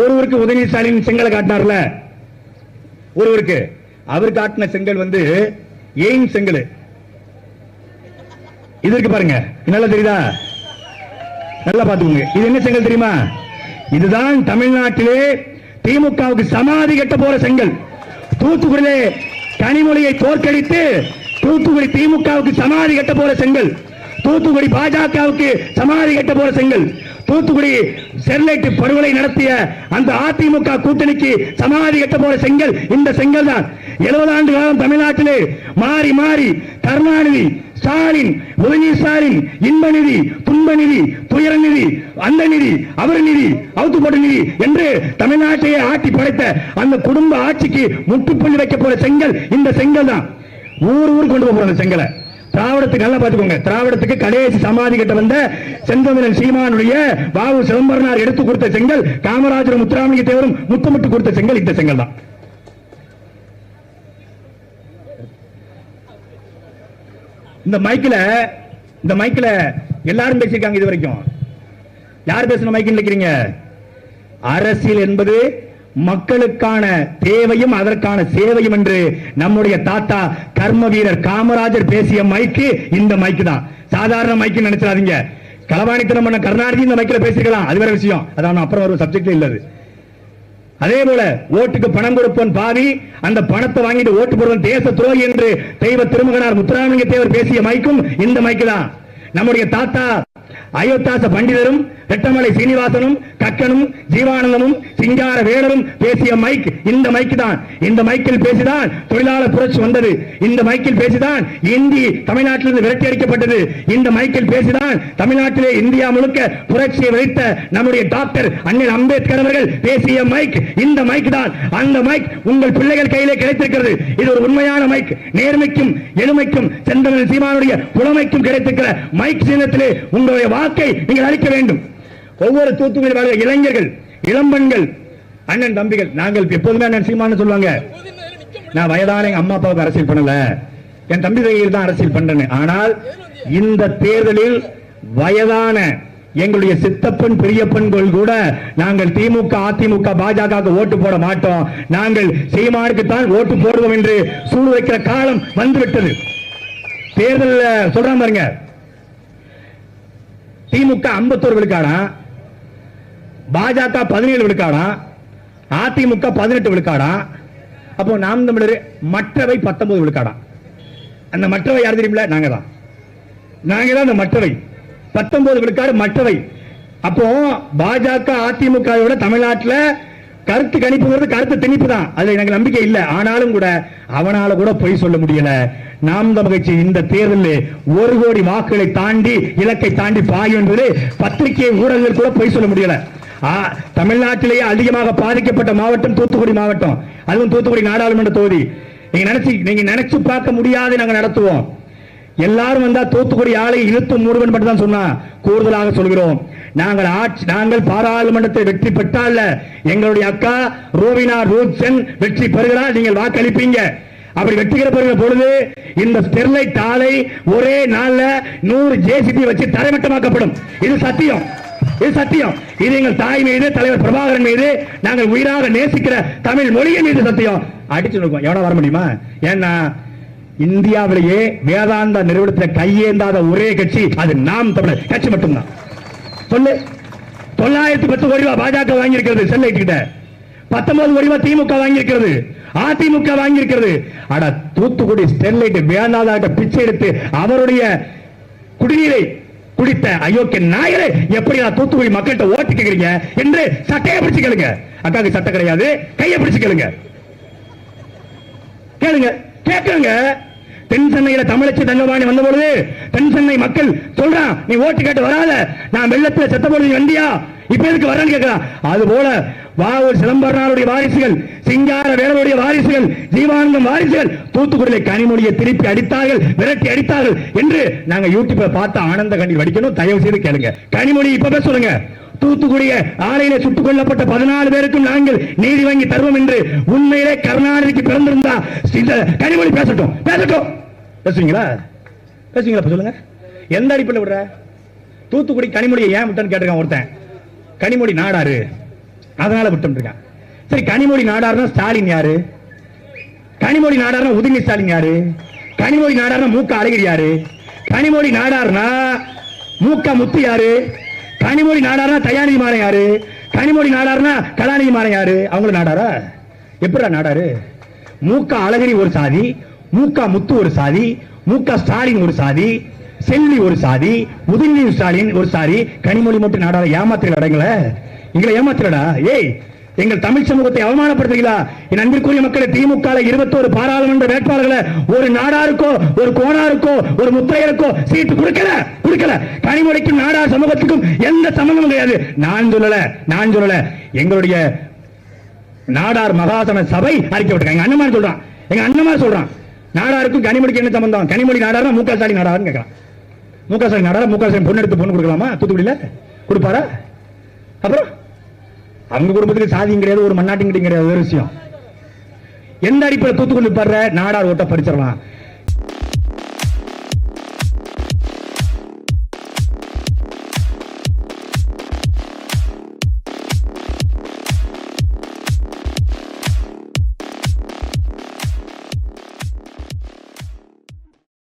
ஒருவருக்கு உதயநிதி ஸ்டாலின் செங்கலை காட்டினார்ல? ஒருவருக்கு. அவர் காட்டின செங்கல் வந்து எய்ம் செங்கல். இது இருக்கு பாருங்க. நல்லா தெரியுதா? நல்லா பாத்துக்கோங்க இது என்ன செங்கல் தெரியுமா? இதுதான் தமிழ்நாட்டிலே திமுகவுக்கு சமாதி கட்ட போற செங்கல். தூத்துக்குடியிலே கனிமொழியை தோற்கடித்து தூத்துக்குடி திமுகவுக்கு சமாதி கட்ட போற செங்கல். தூத்துக்குடி பாஜகவுக்கு சமாதி கட்ட போற செங்கல். தூத்துக்குடி ஸ்டெர்லைட் படுகொலை நடத்திய அந்த அதிமுக கூட்டணிக்கு சமாதி கட்ட போற செங்கல் இந்த செங்கல் தான். எழுபது ஆண்டு காலம் தமிழ்நாட்டிலே மாறி மாறி கருணாநிதி ஸ்டாலின் உதயநிதி ஸ்டாலின் இன்ப நிதி துன்ப நிதி துயர நிதி அந்த நிதி அவர் நிதி அவுத்துப்பட்ட நிதி என்று தமிழ்நாட்டையே ஆட்டி படைத்த அந்த குடும்ப ஆட்சிக்கு முட்டுப்புள்ளி வைக்க போற செங்கல் இந்த செங்கல் தான். ஊர் ஊர் கொண்டு போக போற அந்த செங்கலை. திராவிடத்துக்கு நல்லா பாத்துக்கோங்க திராவிடத்துக்கு கடைசி சமாதி கிட்ட வந்த செந்தமிழன் சீமானுடைய பாபு சிதம்பரனார் எடுத்து கொடுத்த செங்கல் காமராஜர் முத்துராமலிங்க தேவரும் முத்தமிட்டு கொடுத்த செங்கல் இந்த செங்கல் தான். இந்த மைக்கில் இந்த மைக்கில் எல்லாரும் பேசியிருக்காங்க இது வரைக்கும். யார் பேசின மைக்கு நினைக்கிறீங்க? அரசியல் என்பது மக்களுக்கான தேவையும் அதற்கான சேவையும் என்று நம்முடைய தாத்தா கர்ம வீரர் காமராஜர் பேசிய மைக்கு இந்த மைக்கு தான். சாதாரண மைக்கு நினைச்சாதீங்க களவாணித்தனம் பண்ண கருணாநிதி இந்த மைக்கில் பேசிக்கலாம் அது வேற விஷயம். அதான் அப்புறம் ஒரு சப்ஜெக்ட் இல்லது அதே. போல ஓட்டுக்கு பணம் கொடுப்பவன் பாவி அந்த பணத்தை வாங்கிட்டு ஓட்டு போடுவன் தேச துரோகி என்று தெய்வ திருமகனார் முத்துராமலிங்க தேவர் பேசிய மைக்கும் இந்த மைக்கு தான். நம்முடைய தாத்தா அயோத்தாச பண்டிதரும் வெட்டமலை சீனிவாசனும் கக்கனும் ஜீவானந்தமும் சிங்கார வேலரும் பேசிய மைக் இந்த மைக் தான். இந்த மைக்கில் பேசிதான் தொழிலாளர் புரட்சி வந்தது. இந்த மைக்கில் பேசிதான் இந்தி தமிழ்நாட்டிலிருந்து விரட்டி அடிக்கப்பட்டது. இந்த மைக்கில் பேசிதான் தமிழ்நாட்டிலே இந்தியா முழுக்க புரட்சியை வைத்த நம்முடைய டாக்டர் அண்ணன் அம்பேத்கர் அவர்கள் பேசிய மைக் இந்த மைக் தான். அந்த மைக் உங்கள் பிள்ளைகள் கையிலே கிடைத்திருக்கிறது. இது ஒரு உண்மையான மைக் நேர்மைக்கும் எளிமைக்கும் செந்தமிழ் சீமானுடைய புலமைக்கும் கிடைத்திருக்கிற மைக் சின்னத்திலே உங்களுடைய வாக்கை நீங்கள் அளிக்க வேண்டும். ஒவ்வொரு தூத்துக்குடி வாழ்கிற இளைஞர்கள் இளம்பெண்கள் அண்ணன் தம்பிகள் நாங்கள் எப்போதுமே அண்ணன் சீமான்னு சொல்லுவாங்க. நான் வயதான எங்க அம்மா அப்பாவுக்கு அரசியல் பண்ணல. என் தம்பி தகையில் தான் அரசியல் பண்றேன் ஆனால் இந்த தேர்தலில் வயதான எங்களுடைய சித்தப்பன் பெரியப்பன்கள் கூட நாங்கள் திமுக அதிமுக பாஜக ஓட்டு போட மாட்டோம். நாங்கள் சீமானுக்கு தான் ஓட்டு போடுவோம் என்று சூடு வைக்கிற காலம் வந்துவிட்டது. தேர்தல் சொல்றான் பாருங்க. திமுக 51 விழுக்காடா? பாஜக பதினேழு விழுக்காடா? அதிமுக பதினெட்டு விழுக்காடா? அப்போ நாம் தமிழர் மற்றவை பத்தொன்பது விழுக்காடா? அந்த மற்றவை யார் தெரியுமில நாங்க தான் நாங்க தான் அந்த மற்றவை. பத்தொன்பது விழுக்காடு மற்றவை. அப்போ பாஜக அதிமுக விட தமிழ்நாட்டில் கருத்து கணிப்புங்கிறது கருத்து திணிப்பு தான் அதுல எனக்கு நம்பிக்கை இல்லை. ஆனாலும் கூட அவனால கூட பொய் சொல்ல முடியல. நாம் தமிழ்ச்சி இந்த தேர்தலில் ஒரு கோடி வாக்குகளை தாண்டி இலக்கை தாண்டி பாயும் என்பது பத்திரிகை ஊடகங்கள் கூட பொய் சொல்ல முடியல. தமிழ்நாட்டிலேயே அதிகமாக பாதிக்கப்பட்ட மாவட்டம் தூத்துக்குடி மாவட்டம். அதுவும் தூத்துக்குடி நாடாளுமன்ற தொகுதி. நீங்க நினைச்சு நீங்க நினைச்சு பார்க்க முடியாது நாங்க நடத்துவோம். எல்லாரும் வந்தா தூத்துக்குடி ஆலை இழுத்து மூடுவன் மட்டும் தான் சொன்னா கூடுதலாக சொல்கிறோம். நாங்கள் ஆட்சி நாங்கள் பாராளுமன்றத்தை வெற்றி பெற்றால் எங்களுடைய அக்கா ரோவினா ரூத்சன் வெற்றி பெறுகிறார் நீங்கள் வாக்களிப்பீங்க. அப்படி வெற்றிகர பெறுகிற பொழுது இந்த ஸ்டெர்லைட் ஆலை ஒரே நாள்ல நூறு ஜேசிபி வச்சு தரைமட்டமாக்கப்படும். இது சத்தியம். இது சத்தியம். இது எங்கள் தாய் மீது தலைவர் பிரபாகரன் மீது நாங்கள் உயிராக நேசிக்கிற தமிழ் மொழியின் மீது சத்தியம். அடிச்சு இருக்கோம் எவ்வளவு வர முடியுமா? ஏன்னா இந்தியாவிலேயே வேதாந்தா நிறுவனத்தில் கையேந்தாத ஒரே கட்சி அது நாம் தமிழர். கட்சி மட்டும்தான். சொல்லு. தொள்ளாயிரத்தி பத்து கோடி ரூபாய் பாஜக வாங்கியிருக்கிறது ஸ்டெர்லைட் கிட்ட பத்தொன்பது கோடி ரூபாய் திமுக வாங்கியிருக்கிறது. அதிமுக வாங்கியிருக்கிறது. அட தூத்துக்குடி ஸ்டெர்லைட் வேண்டாத பிச்சை எடுத்து அவருடைய குடிநீரை பிடித்த அயோக்கிய நாயரே எப்படி நான் தூத்துக்குடி மக்கள்கிட்ட ஓட்டு கேக்குறீங்க என்று சட்டையை பிடிச்சு கேளுங்க. அக்காவுக்கு சட்டை கிடையாது. கையை பிடிச்சு கேளுங்க. கேளுங்க. கேட்குங்க தென் சென்னையில தமிழச்சி தங்கபாணி வந்த பொழுது தென் சென்னை மக்கள் சொல்றான் நீ ஓட்டு கேட்டு வராத. நான் வெள்ளத்துல செத்த பொழுது வண்டியா? இப்ப எதுக்கு வரேன்னு கேட்கிறான் அது போல வாவூர் சிதம்பரனாருடைய வாரிசுகள் சிங்கார வேலருடைய வாரிசுகள் ஜீவானந்தம் வாரிசுகள் தூத்துக்குடியில கனிமொழியை திருப்பி அடித்தார்கள் விரட்டி அடித்தார்கள் என்று நாங்க யூடியூப்ல பார்த்து ஆனந்த கண்ணீர் வடிக்கணும். தயவு செய்து கேளுங்க. கனிமொழி இப்பவே சொல்லுங்க. தூத்துக்குடிய ஆலையில சுட்டுக் கொல்லப்பட்ட பதினாலு பேருக்கும் நாங்கள் நீதி வாங்கி தருவோம் என்று உண்மையிலே கருணாநிதிக்கு பிறந்திருந்தா கனிமொழி பேசட்டும். பேசட்டும். பேசுவீங்களா பேசுவீங்களா சொல்லுங்க. எந்த அடிப்படையில் விடுற? தூத்துக்குடி கனிமொழியை ஏன் விட்டேன்னு கேட்டிருக்கான் ஒருத்தன். கனிமொழி நாடாரு. அதனால விட்டு இருக்கான் சரி கனிமொழி நாடார்னா ஸ்டாலின் யாரு? கனிமொழி நாடார்னா உதயநிதி ஸ்டாலின் யாரு? கனிமொழி நாடார்னா மூக்க அழகிரி யாரு? கனிமொழி நாடார்னா மூக்க முத்து யாரு? கனிமொழி நாடார்னா தயாநிதி மாறன் யாரு? கனிமொழி நாடார்னா கலாநிதி மாறன் யாரு? அவங்களும் நாடாரா? எப்படிடா நாடாரு? மூக்க அழகிரி ஒரு சாதி மூக்க முத்து ஒரு சாதி மூக்க ஸ்டாலின் ஒரு சாதி செல்வி ஒரு சாதி உதயநிதி ஸ்டாலின் ஒரு சாதி. கனிமொழி மட்டும் நாடார ஏமாத்திர அடங்கல? எங்களை ஏமாத்திரடா ஏய் எங்கள் தமிழ் சமூகத்தை அவமானப்படுத்துகிறா என் அன்பிற்குரிய மக்களை திமுக இருபத்தோரு பாராளுமன்ற வேட்பாளர்களை ஒரு நாடாருக்கோ ஒரு கோணாருக்கோ ஒரு முத்திரையருக்கோ சீட்டு கொடுக்கல கொடுக்கல. கனிமொழிக்கும் நாடார் சமூகத்துக்கும் எந்த சம்பந்தமும் கிடையாது. நான் சொல்லல நான் சொல்லல. எங்களுடைய நாடார் மகாசன சபை அறிக்கை விட்டுருக்காங்க. எங்க சொல்றான். எங்க அண்ணமார் சொல்றான். நாடாருக்கும் கனிமொழிக்கு என்ன சம்பந்தம்? கனிமொழி நாடாரா முக ஸ்டாலின் நாடாருன்னு கேட்கறான் முக ஸ்டாலின் நாடாரா? முக ஸ்டாலின் பொண்ணு எடுத்து பொண்ணு கொடுக்கலாமா? தூத்துக்குடியில? கொடுப்பாரா? அப்புறம் அவங்க குடும்பத்துக்கு சாதியும் கிடையாது ஒரு மண்ணாட்டியும் கிடையாது வேற விஷயம். எந்த அடிப்படையில் தூத்துக்குடி படுற நாடார் ஓட்ட படிச்சிடலாம்.